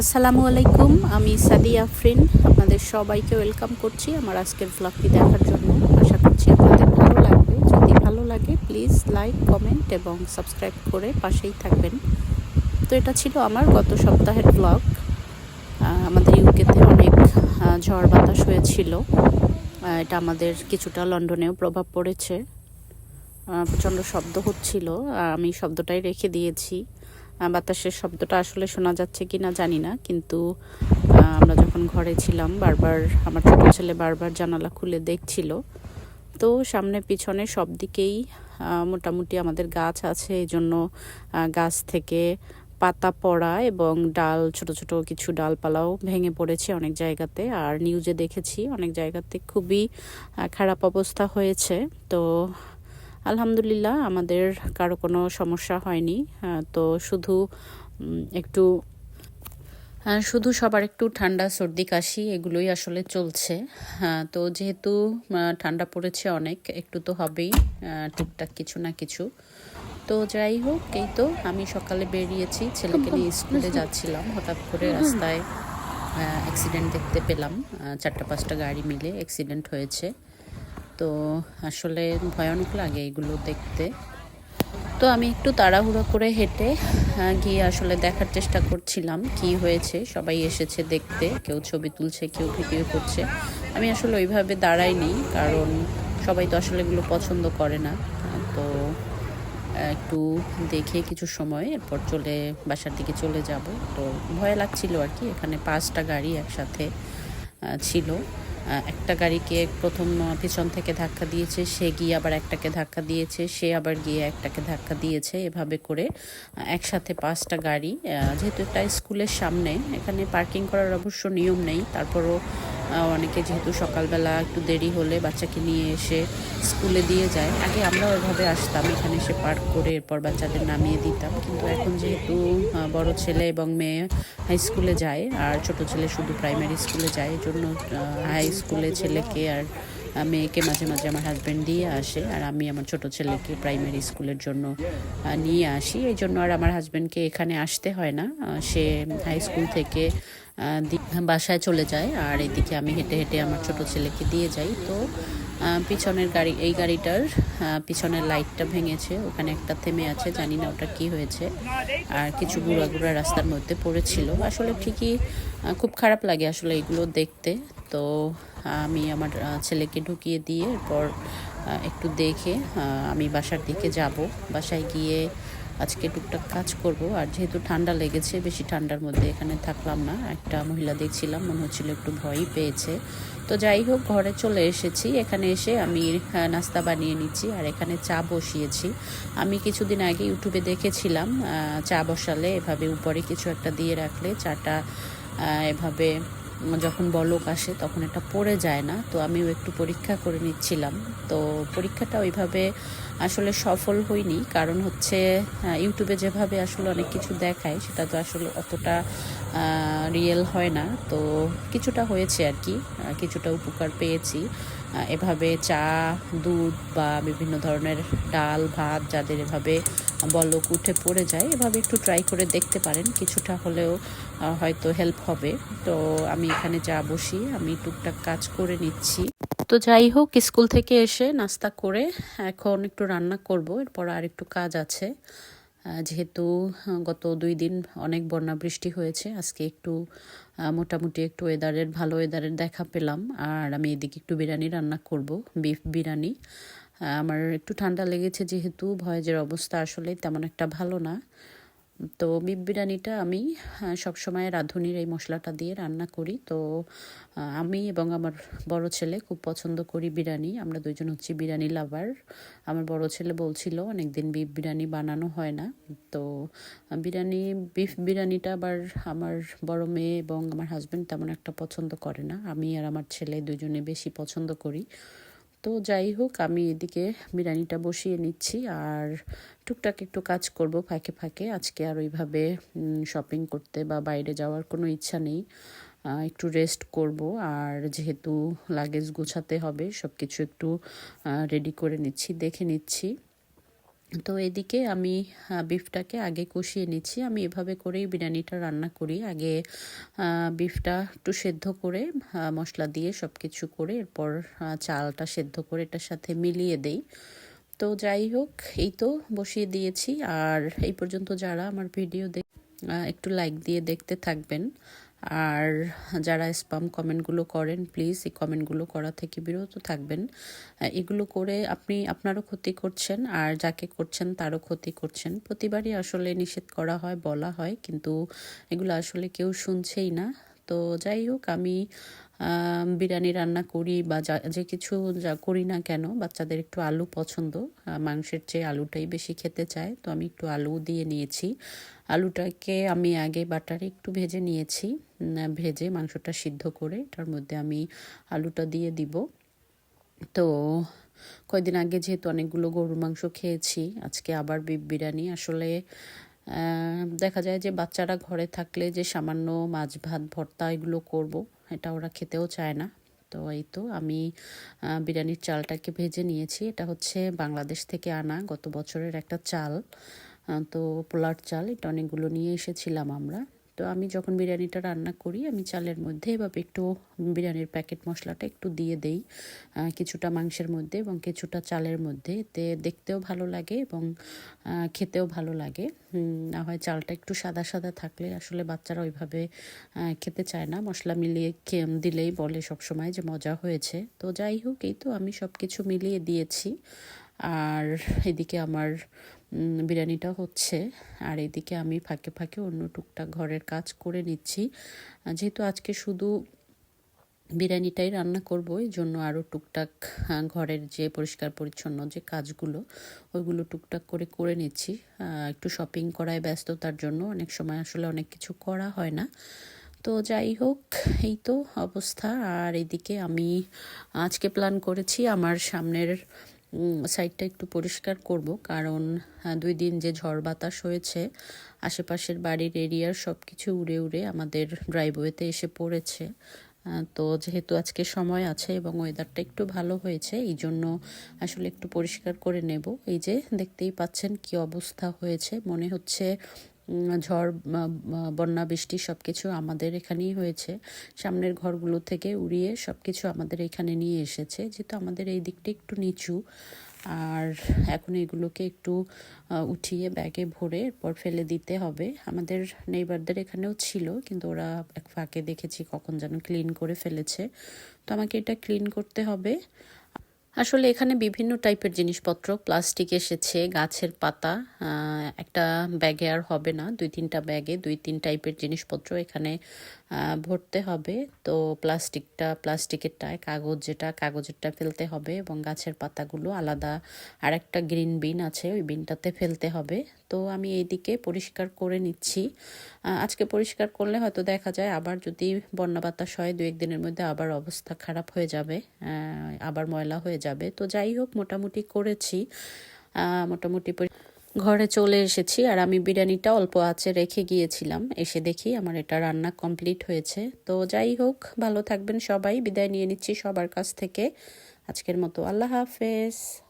আসসালামু আলাইকুম, আমি সাদিয়া আফরিন। আপনাদের সবাইকে ওয়েলকাম করছি আমার আজকের ব্লগটি দেখার জন্য। আশা করছি আপনাদের ভালো লাগবে। যদি ভালো লাগে প্লিজ লাইক কমেন্ট এবং সাবস্ক্রাইব করে পাশেই থাকবেন। তো এটা ছিল আমার গত সপ্তাহের ব্লগ আমাদের ইউকেতে অনেক ঝড় বাতাস হয়েছিল। এটা আমাদের কিছুটা লন্ডনেও প্রভাব পড়েছে। প্রচণ্ড শব্দ হচ্ছিল। আমি শব্দটাই রেখে দিয়েছি। বাতাসের শব্দটা আসলে শোনা যাচ্ছে কি না জানি না, কিন্তু আমরা যখন ঘরে ছিলাম, বারবার আমার ছোটো ছেলে বারবার জানালা খুলে দেখছিল। তো সামনে পিছনে সব দিকেই মোটামুটি আমাদের গাছ আছে, এই জন্য গাছ থেকে পাতা পড়া এবং ডাল, ছোট ছোট কিছু ডালপালাও ভেঙে পড়েছে অনেক জায়গাতে। আর নিউজে দেখেছি, অনেক জায়গাতে খুবই খারাপ অবস্থা হয়েছে। তো আলহামদুলিল্লাহ আমাদের কারও কোনো সমস্যা হয়নি। তো শুধু একটু শুধু সবার একটু ঠান্ডা সর্দি কাশি এগুলোই আসলে চলছে। তো যেহেতু ঠান্ডা পড়েছে অনেক একটু তো হবেই টুকটাক কিছু না কিছু। তো যাই হোক এই তো আমি সকালে বেরিয়েছি ছেলেকে নিয়ে স্কুলে যাচ্ছিলাম। হঠাৎ করে রাস্তায় অ্যাক্সিডেন্ট দেখতে পেলাম। চারটা পাঁচটা গাড়ি মিলে অ্যাক্সিডেন্ট হয়েছে। তো আসলে ভয়ানক লাগে এগুলো দেখতে। তো আমি একটু তাড়াহুড়ো করে হেঁটে গিয়ে আসলে দেখার চেষ্টা করছিলাম কি হয়েছে। সবাই এসেছে দেখতে, কেউ ছবি তুলছে, কেউ ভিডিও করছে। আমি আসলে ওইভাবে দাঁড়াইনি, কারণ সবাই তো আসলে এগুলো পছন্দ করে না। তো একটু দেখে কিছু সময়, এরপর চলে, বাসার দিকে চলে যাব। তো ভয় লাগছিল আর কি, এখানে পাঁচটা গাড়ি একসাথে ছিল। একটা গাড়িকে প্রথম পিছন থেকে ধাক্কা দিয়েছে, সে গিয়ে আবার একটাকে ধাক্কা দিয়েছে, সে আবার গিয়ে একটাকে ধাক্কা দিয়েছে, এভাবে করে একসাথে পাঁচটা গাড়ি যেহেতু এটা স্কুলের সামনে, এখানে পার্কিং করার অবশ্য নিয়ম নেই, তারপরও অনেকে যেহেতু সকালবেলা একটু দেরি হলে বাচ্চাকে নিয়ে এসে স্কুলে দিয়ে যায়। আগে আমরা ওইভাবে আসতাম, এখানে এসে পার্ক করে এরপর বাচ্চাদের নামিয়ে দিতাম। কিন্তু এখন যেহেতু বড় ছেলে এবং মেয়ে হাই স্কুলে যায়, আর ছোট ছেলে শুধু প্রাইমারি স্কুলে যায় এই জন্য হাই স্কুলে ছেলেকে আর মেয়েকে মাঝে মাঝে আমার হাজব্যান্ড দিয়ে আসে, আর আমি আমার ছোট ছেলেকে প্রাইমারি স্কুলের জন্য নিয়ে আসি। এই জন্য আর আমার হাজব্যান্ডকে এখানে আসতে হয় না। সে হাই স্কুল থেকে বাসায় চলে যায়, আর এদিকে আমি হেঁটে হেঁটে আমার ছোট ছেলেকে দিয়ে যাই। তো পিছনের গাড়ি, এই গাড়িটার পিছনের লাইটটা ভেঙেছে, ওখানে একটা থেমে আছে, জানি না ওটা কি হয়েছে, আর কিছু গুঁড়া গুঁড়া রাস্তার মধ্যে পড়েছিল। আসলে ঠিকই খুব খারাপ লাগে আসলে এগুলো দেখতে। তো আমি আমার ছেলেকে ঢুকিয়ে দিয়ে এরপর একটু দেখে আমি বাসার দিকে যাব। বাসায় গিয়ে আজকে টুকটাক কাজ করব। আর যেহেতু ঠান্ডা লেগেছে, বেশি ঠান্ডার মধ্যে এখানে থাকলাম না। একটা মহিলা দেখছিলাম, মনে হচ্ছিল একটু ভয়ই পেয়েছে। তো যাই হোক, ঘরে চলে এসেছি। এখানে এসে আমি নাস্তা বানিয়ে নিচ্ছি আর এখানে চা বসিয়েছি। আমি কিছুদিন আগে ইউটিউবে দেখেছিলাম চা বসালে এভাবে উপরে কিছু একটা দিয়ে রাখলে চাটা এভাবে যখন বলক আসে তখন এটা পড়ে যায় না। তো আমিও একটু পরীক্ষা করে নিচ্ছিলাম। তো পরীক্ষাটা ওইভাবে আসলে সফল হইনি কারণ হচ্ছে ইউটিউবে যেভাবে আসলে অনেক কিছু দেখায়, সেটা তো আসলে অতটা রিয়েল হয় না। তো কিছুটা হয়েছে আর কি। কিছুটা উপকার পেয়েছি। এভাবে চা, দুধ বা বিভিন্ন ধরনের ডাল, ভাত যাদের এভাবে বলক উঠে পড়ে যায়, এভাবে একটু ট্রাই করে দেখতে পারেন। কিছুটা হলেও হয়তো হেল্প হবে। তো আমি এখানে চা বসি, আমি টুকটাক কাজ করে নিচ্ছি। তো যাই হোক, স্কুল থেকে এসে নাস্তা করে এখন একটু রান্না করব। এরপর আর একটু কাজ আছে। যেহেতু গত দুই দিন অনেক বন্যা বৃষ্টি হয়েছে, আজকে একটু মোটামুটি একটু ওয়েদারের ভালো ওয়েদারের দেখা পেলাম। আর আমি এদিকে একটু বিরিয়ানি রান্না করব বিফ বিরিয়ানি। আমার একটু ঠান্ডা লেগেছে যেহেতু, ভয়েজের অবস্থা আসলে তেমন একটা ভালো না। তো বিফ বিরিয়ানিটা আমি আহ, সবসময় রাঁধুনির এই মশলাটা দিয়ে রান্না করি। তো আমি এবং আমার বড় ছেলে খুব পছন্দ করি বিরিয়ানি। আমরা দুইজন হচ্ছি বিরিয়ানি লাভার। আমার বড় ছেলে বলছিল অনেকদিন বিফ বিরিয়ানি বানানো হয় না। তো বিরিয়ানি বিফ বিরিয়ানিটা আবার আমার বড় মেয়ে এবং আমার হাজব্যান্ড তেমন একটা পছন্দ করে না। আমি আর আমার ছেলে দুজনে বেশি পছন্দ করি। তো যাই হোক, আমি এদিকে বিরিয়ানিটা বসিয়ে নিচ্ছি আর টুকটাক একটু কাজ করব ফাঁকে ফাঁকে। আজকে আর ওইভাবে শপিং করতে বা বাইরে যাওয়ার কোনো ইচ্ছা নেই। একটু রেস্ট করব আর যেহেতু লাগেজ গোছাতে হবে সব কিছু একটু রেডি করে নিচ্ছি, দেখে নিচ্ছি। তো এদিকে আমি বিফটাকে আগে কষিয়ে নিচ্ছি। আমি এভাবে করেই বিরিয়ানিটা রান্না করি। আগে বিফটা একটু সেদ্ধ করে মশলা দিয়ে সব কিছু করে, এরপর চালটা সেদ্ধ করে এটার সাথে মিলিয়ে দেই। তো যাই হোক, এই তো বসিয়ে দিয়েছি। আর এই পর্যন্ত যারা আমার ভিডিও দেখ একটু লাইক দিয়ে দেখতে থাকবেন আর যারা স্পাম কমেন্টগুলো করেন প্লিজ এই কমেন্টগুলো করা থেকে বিরত থাকবেন। এগুলো করে আপনি, আপনারও ক্ষতি করছেন আর যাকে করছেন তারও ক্ষতি করছেন। প্রতিবারই আসলে নিষেধ করা হয়, বলা হয়, কিন্তু এগুলো আসলে কেউ শুনছেই না। তো যাই হোক, আমি বিরিয়ানি রান্না করি বা যা, যে কিছু যা করি না কেন, বাচ্চাদের একটু আলু পছন্দ। মাংসের চেয়ে আলুটাই বেশি খেতে চায়, তো আমি একটু আলু দিয়ে নিয়েছি। আলুটাকে আমি আগে বাটারে একটু ভেজে নিয়েছি ভেজে মাংসটা সিদ্ধ করে এটার মধ্যে আমি আলুটা দিয়ে দিব। তো কয়দিন আগে যেহেতু অনেকগুলো গরুর মাংস খেয়েছি, আজকে আবার বিরিয়ানি। আসলে দেখা যায় যে বাচ্চারা ঘরে থাকলে যে সামান্য মাছ ভাত, ভর্তা এগুলো করব এটা ওরা খেতেও চায় না। তো এই তো আমি বিরিয়ানির চালটাকে ভেজে নিয়েছি। এটা হচ্ছে বাংলাদেশ থেকে আনা গত বছরের একটা চাল। তো পোলার চাল, এটা অনেকগুলো নিয়ে এসেছিলাম আমরা। তো আমি যখন বিরিয়ানিটা রান্না করি, আমি চালের মধ্যে এভাবে একটু বিরিয়ানির প্যাকেট মশলাটা একটু দিয়ে দেই কিছুটা মাংসের মধ্যে এবং কিছুটা চালের মধ্যে। এতে দেখতেও ভালো লাগে এবং খেতেও ভালো লাগে। না হয় চালটা একটু সাদা সাদা থাকলে আসলে বাচ্চারা ওইভাবে খেতে চায় না। মশলা মিলিয়ে দিলেই বলে সবসময় যে মজা হয়েছে। তো যাই হোক, এই তো আমি সব কিছু মিলিয়ে দিয়েছি। আর এদিকে আমার বিরিয়ানিটা হচ্ছে। আর এদিকে আমি ফাঁকে ফাঁকে অন্য টুকটাক ঘরের কাজ করে নিচ্ছি। যেহেতু আজকে শুধু বিরিয়ানিটাই রান্না করব, এই জন্য আরও টুকটাক ঘরের যে পরিষ্কার পরিচ্ছন্ন যে কাজগুলো, ওইগুলো টুকটাক করে করে নিচ্ছি। একটু শপিং করায় ব্যস্ততার জন্য অনেক সময় আসলে অনেক কিছু করা হয় না। তো যাই হোক, এই তো অবস্থা। আর এদিকে আমি আজকে প্ল্যান করেছি আমার সামনের সাইডটা একটু পরিষ্কার করব। কারণ দুই দিন যে ঝড় বাতাস হয়েছে, আশেপাশের বাড়ির এরিয়ার সব কিছু উড়ে উড়ে আমাদের ড্রাইভওয়েতে এসে পড়েছে। তো যেহেতু আজকে সময় আছে এবং ওয়েদারটা একটু ভালো হয়েছে, এই জন্য আসলে একটু পরিষ্কার করে নেব। এই যে দেখতেই পাচ্ছেন কি অবস্থা হয়েছে। মনে হচ্ছে ঝড় বন্যা, বৃষ্টি সব কিছু আমাদের এখানেই হয়েছে। সামনের ঘরগুলো থেকে উড়িয়ে সব কিছু আমাদের এখানে নিয়ে এসেছে। যেহেতু আমাদের এই দিকটা একটু নিচু, আর এখন এগুলোকে একটু উঠিয়ে ব্যাগে ভরে এরপর ফেলে দিতে হবে। আমাদের নেইবারদের এখানেও ছিল, কিন্তু ওরা এক ফাঁকে দেখেছি কখন যেন ক্লিন করে ফেলেছে। তো আমাকে এটা ক্লিন করতে হবে। আসলে এখানে বিভিন্ন টাইপের জিনিসপত্র, প্লাস্টিক এসেছে, গাছের পাতা একটা ব্যাগে আর হবে না, দুই তিনটা ব্যাগে, দুই তিন টাইপের জিনিসপত্র এখানে ভরতে হবে। তো প্লাস্টিকটা প্লাস্টিকেরটায় কাগজ যেটা, কাগজেরটা ফেলতে হবে এবং গাছের পাতাগুলো আলাদা। আর একটা গ্রিন বিন আছে, ওই বিনটাতে ফেলতে হবে। তো আমি এইদিকে পরিষ্কার করে নিচ্ছি। আজকে পরিষ্কার করলে হয়তো দেখা যায় আবার যদি বন্যা বাতাস হয়, দু একদিনের মধ্যে আবার অবস্থা খারাপ হয়ে যাবে আবার ময়লা হয়ে যাবে। তো যাই হোক, মোটামুটি করেছি। মোটামুটি ঘরে চলে এসেছি আর আমি বিরিয়ানিটা অল্প আছে রেখে গিয়েছিলাম। এসে দেখি আমার এটা রান্না কমপ্লিট হয়েছে। তো যাই হোক, ভালো থাকবেন সবাই। বিদায় নিয়ে নিচ্ছি সবার কাছ থেকে। আজকের মতো আল্লাহ হাফেজ।